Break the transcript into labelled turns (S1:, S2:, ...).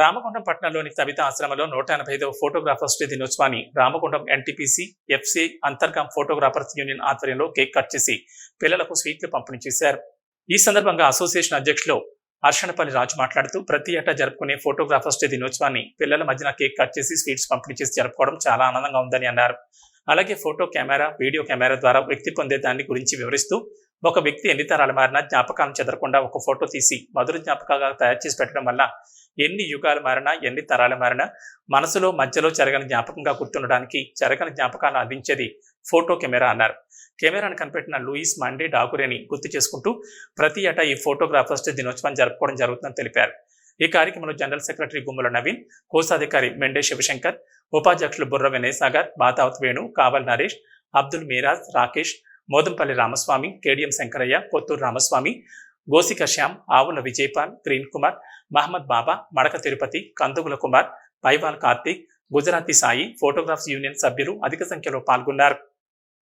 S1: రామగుండం పట్టణంలోని సవిత ఆశ్రమంలో నూట ఎనభై ఐదవ ఫోటోగ్రాఫర్స్ డే దినోత్సవాన్ని Ramagundam NTPC FC Antergaon photographers union ఆధ్వర్యంలో కేక్ కట్ చేసి పిల్లలకు స్వీట్లు పంపిణీ చేశారు. ఈ సందర్భంగా అసోసియేషన్ అధ్యక్షులు అర్షణపల్లి రాజు మాట్లాడుతూ ప్రతి ఏటా జరుపుకునే ఫోటోగ్రాఫర్స్ డే దినోత్సవాన్ని పిల్లల మధ్యన కేక్ కట్ చేసి స్వీట్స్ పంపిణీ చేసి జరుపుకోవడం చాలా ఆనందంగా ఉందని అన్నారు. అలాగే ఫోటో కెమెరా వీడియో కెమెరా ద్వారా వ్యక్తి పొందే దాన్ని గురించి వివరిస్తూ ఒక వ్యక్తి ఎన్ని తరాలు మారినా జ్ఞాపకాలను చెదరకుండా ఒక ఫోటో తీసి మధుర జ్ఞాపకాలుగా తయారు చేసి పెట్టడం వల్ల ఎన్ని యుగాలు మారినా ఎన్ని తరాలు మారినా మనసులో మధ్యలో జరగని జ్ఞాపకంగా గుర్తుండడానికి జరగని జ్ఞాపకాలను అందించేది ఫోటో కెమెరా అన్నారు. కెమెరాను కనిపెట్టిన లూయిస్ మండే డాకురేని గుర్తు చేసుకుంటూ ప్రతి ఏటా ఈ ఫోటోగ్రాఫర్స్ దినోత్సవం జరుపుకోవడం జరుగుతుందని తెలిపారు. ఈ కార్యక్రమంలో జనరల్ సెక్రటరీ గుమ్మల నవీన్ కోశాధికారి మెండే శివశంకర్ ఉపాధ్యక్షులు Burra Vinay Sagar Bathavath Venu Kaval Naresh Abdul Miraj Rakesh Modampalli Ramaswamy KDM Shankaraiah Kothur Ramaswamy Gosika Shyam Avula Vijayapal Green Kumar Mohammed Baba Madaka Tirupati Kandugula Kumar Paiwal Karthik Gujarati Sai photographs union సభ్యులు అధిక సంఖ్యలో పాల్గొన్నారు.